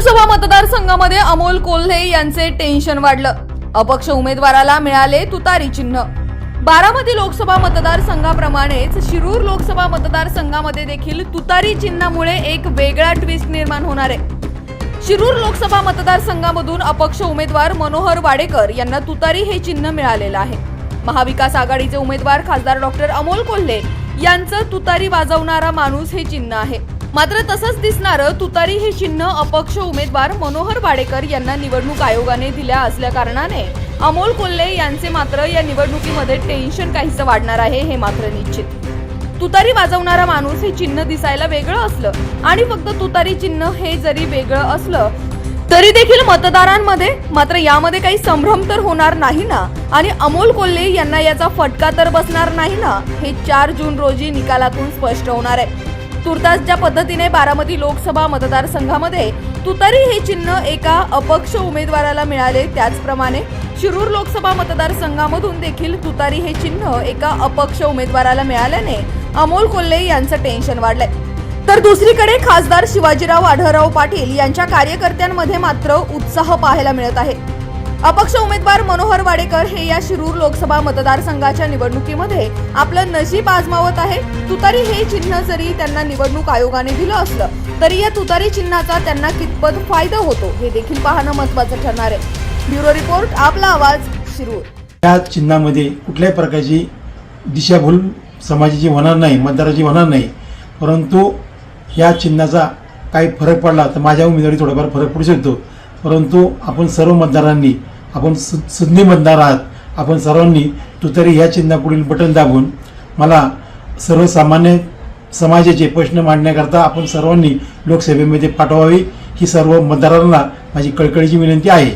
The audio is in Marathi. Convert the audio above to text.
लोकसभा मतदारसंघामध्ये अमोल कोल्हे यांचे टेन्शन वाढलं. अपक्ष उमेदवाराला मिळाले तुतारी चिन्ह. बारामती लोकसभा मतदारसंघाप्रमाणेच शिरूर लोकसभा मतदारसंघामध्ये देखील तुतारी चिन्हामुळे एक वेगळा ट्विस्ट निर्माण होणार आहे. शिरूर लोकसभा मतदारसंघामधून अपक्ष उमेदवार मनोहर वाडेकर यांना तुतारी हे चिन्ह मिळालेलं आहे. महाविकास आघाडीचे उमेदवार खासदार डॉक्टर अमोल कोल्हे यांचं तुतारी वाजवणारा माणूस हे चिन्ह आहे. मात्र तसंच दिसणारं तुतारी हे चिन्ह अपक्ष उमेदवार मनोहर वाडेकर यांना निवडणूक आयोगाने दिल्या असल्या कारणाने. अमोल कोल्हे यांचे मात्र या निवडणुकीमध्ये टेन्शन काहीसं वाढणार आहे हे मात्र निश्चित. तुतारी वाजवणारा माणूस हे चिन्ह दिसायला वेगळं असलं आणि फक्त तुतारी चिन्ह हे जरी वेगळं असलं तरी देखील मतदारांमध्ये मात्र यामध्ये काही संभ्रम तर होणार नाही ना? आणि अमोल कोल्हे यांना याचा फटका तर बसणार नाही ना? हे चार जून रोजी निकालातून स्पष्ट होणार आहे. तुर्तास ज्या पद्धतीने बारामती लोकसभा मतदारसंघामध्ये तुतारी हे चिन्ह एका अपक्ष उमेदवाराला मिळाले त्याचप्रमाणे शिरूर लोकसभा मतदारसंघामधून देखील तुतारी हे चिन्ह एका अपक्ष उमेदवाराला मिळाल्याने अमोल कोल्हे यांचं टेन्शन वाढलंय. तर दुसरीकडे खासदार शिवाजीराव आढळराव पाटील यांच्या कार्यकर्त्यांमध्ये मात्र उत्साह पाहायला मिळत आहे. अपक्ष उमेदवार मनोहर वाडेकर हे या शिरूर लोकसभा मतदारसंघाच्या निवडणुकीमध्ये आपलं नशीब आजमावत आहे. तुतारी हे चिन्ह जरी त्यांना निवडणूक आयोगाने दिलं असलं तरी या तुतारी चिन्हाचा त्यांना कितपत फायदा होतो हे देखील पाहणं महत्वाचं ठरणार आहे. ब्युरो रिपोर्ट आपला आवाज शिरूर. या चिन्हामध्ये कुठल्याही प्रकारची दिशाभूल समाजाची होणार नाही मतदाराची होणार नाही. परंतु ह्या चिन्हाचा काही फरक पडला तर माझ्या उमेदवारी थोडाफार फरक पडू शकतो. परंतु आपण सर्व मतदारांनी आपण सु सुज्ञ मतदार आहात. आपण सर्वांनी तुतारी ह्या चिन्हापुढील बटन दाबून मला सर्वसामान्य समाजाचे प्रश्न मांडण्याकरता आपण सर्वांनी लोकसभेमध्ये पाठवावी. ही सर्व मतदारांना माझी कळकळीची विनंती आहे.